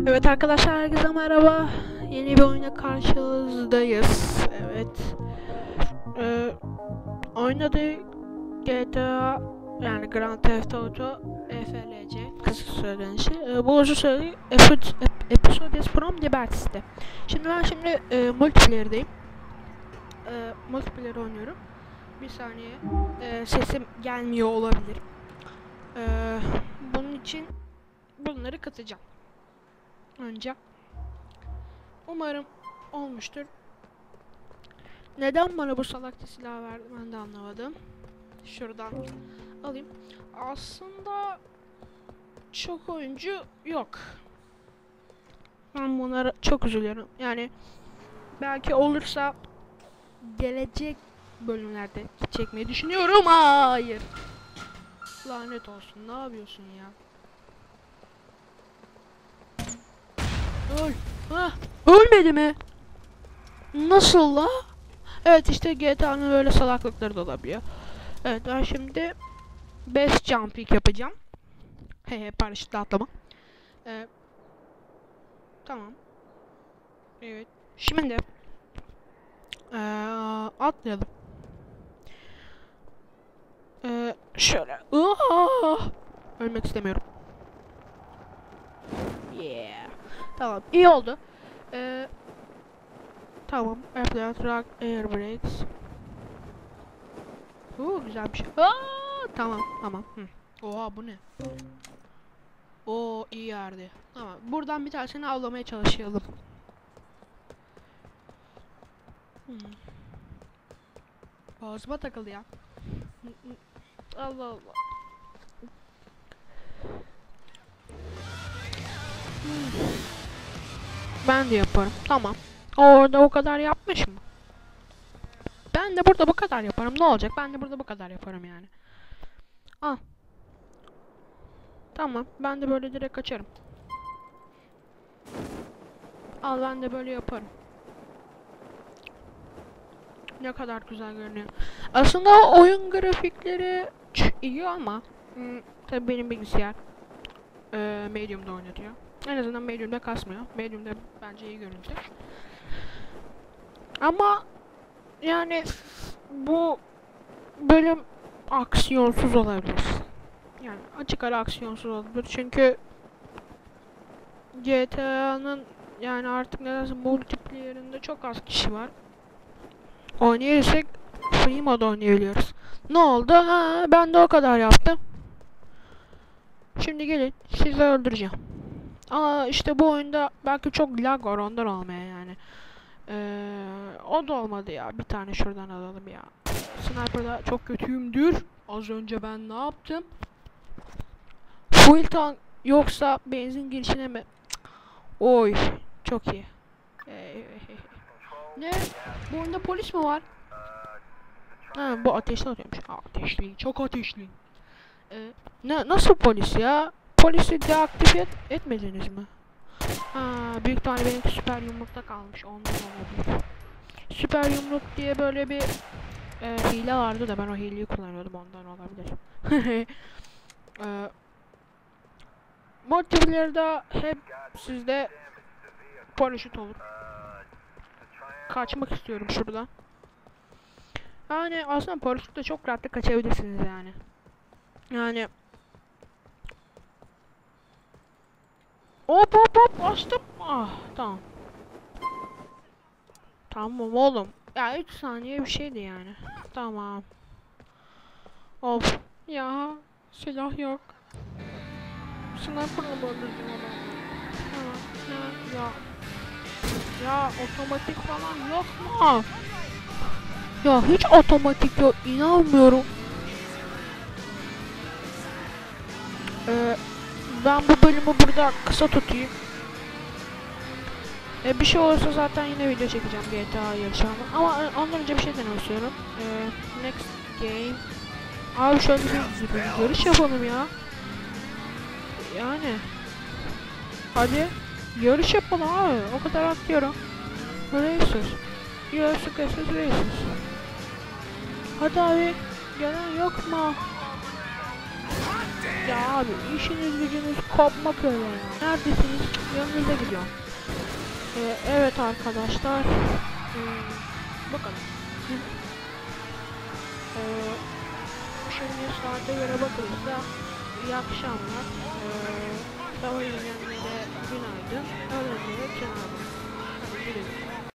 Evet arkadaşlar herkese merhaba. Yeni bir oyuna karşınızdayız. Evet. Ee, oynadığı GTA yani Grand Theft Auto FLC kısa söylenişi. Ee, bu uzun süreli Epi- Ep- Episodios from Liberty'de. Şimdi ben şimdi e, multiplayer'dayım. E, multiplayer oynuyorum. Bir saniye. E, sesim gelmiyor olabilir. E, bunun için bunları katacağım. Önce. Umarım olmuştur. Neden bana bu salakça silah verdi ben de anlamadım. Şuradan alayım. Aslında çok oyuncu yok. Ben bunlara çok üzülüyorum. Yani belki olursa gelecek bölümlerde çekmeyi düşünüyorum. Hayır. Lanet olsun. Ne yapıyorsun ya? Öl. Ölmedi mi? Nasıl la? Evet işte GTA'nın böyle salaklıkları da olabiliyor. Evet ben şimdi best jumping yapacağım. He he paraşütle atlama. Ee, tamam. Evet. Şimdi ee, atlayalım. Ee, şöyle. Aa! Ölmek istemiyorum. Tamam. iyi oldu. Ee, tamam. Airplane track air brakes. Oo güzel bir şey. Aa, tamam tamam. Hı. Oha bu ne? Oo iyi yerdi. Tamam. Buradan bir tanesini avlamaya çalışalım. Hmm. Boğazıma takıldı ya. Allah Allah. Hmm. Ben de yaparım. Tamam. Orada o kadar yapmış mı? Ben de burada bu kadar yaparım. Ne olacak? Ben de burada bu kadar yaparım yani. Al. Tamam. Ben de böyle direkt açarım. Al ben de böyle yaparım. Ne kadar güzel görünüyor. Aslında oyun grafikleri iyi ama hmm, tabii benim bilgisayar e, Medium'da oynatıyor. En azından Medium'da kasmıyor. Medium'da bence iyi görüntü. Ama yani bu bölüm aksiyonsuz olabilir. Yani açık ara aksiyonsuz olabilir. Çünkü GTA'nın yani artık nedense multiplayer'ında çok az kişi var. Oynayırsak free mod oynayabiliyoruz. Ne oldu? Ha, ben de o kadar yaptım. Şimdi gelin sizi öldüreceğim. Aa işte bu oyunda belki çok lag var ondan olmaya yani. Ee, o da olmadı ya. Bir tane şuradan alalım ya. Sniper'da çok kötüyümdür. Az önce ben ne yaptım? Full tank yoksa benzin girişine mi? Oy çok iyi. Ee, ne? Bu oyunda polis mi var? Ha bu ateşli atıyormuş. Ateşli. Çok ateşli. Ee, ne nasıl polis ya? Polisi deaktif et, etmediniz mi? Ha, büyük tane benimki süper yumrukta kalmış. Ondan olabilir. Süper yumruk diye böyle bir e, hile vardı da ben o hileyi kullanıyordum ondan olabilir. e, multiplayer'da hep sizde paraşüt olur. Kaçmak istiyorum şuradan. Yani aslında paraşütle çok rahatlıkla kaçabilirsiniz yani. Yani Hop hop hop açtım. Ah tamam. Tamam oğlum. Ya 3 saniye bir şeydi yani. Tamam. Of. Ya silah yok. Sniper mı adamı? Ha, ya, ya. Ya otomatik falan yok mu? Ya hiç otomatik yok. inanmıyorum. Ee, ben bu bölümü burada kısa tutayım. E, bir şey olursa zaten yine video çekeceğim GTA yarışımı. Ama e, ondan önce bir şey denemek istiyorum. E, next game. Abi şöyle bir, bir yarış yapalım ya. Yani. Hadi. Yarış yapalım abi. O kadar atlıyorum. Racers. UFC Cases Racers. Hadi abi. Gelen yok mu? Ya abi işiniz gücünüz kopmak öyle ya. Neredesiniz? Yanınıza gidiyorum. Ee, evet arkadaşlar. Hmm, bakalım. Ee, şimdi saate göre bakılırsa iyi akşamlar. Ee, sabah yenilenlere günaydın. Öğlenlere günaydın. Hadi gidelim.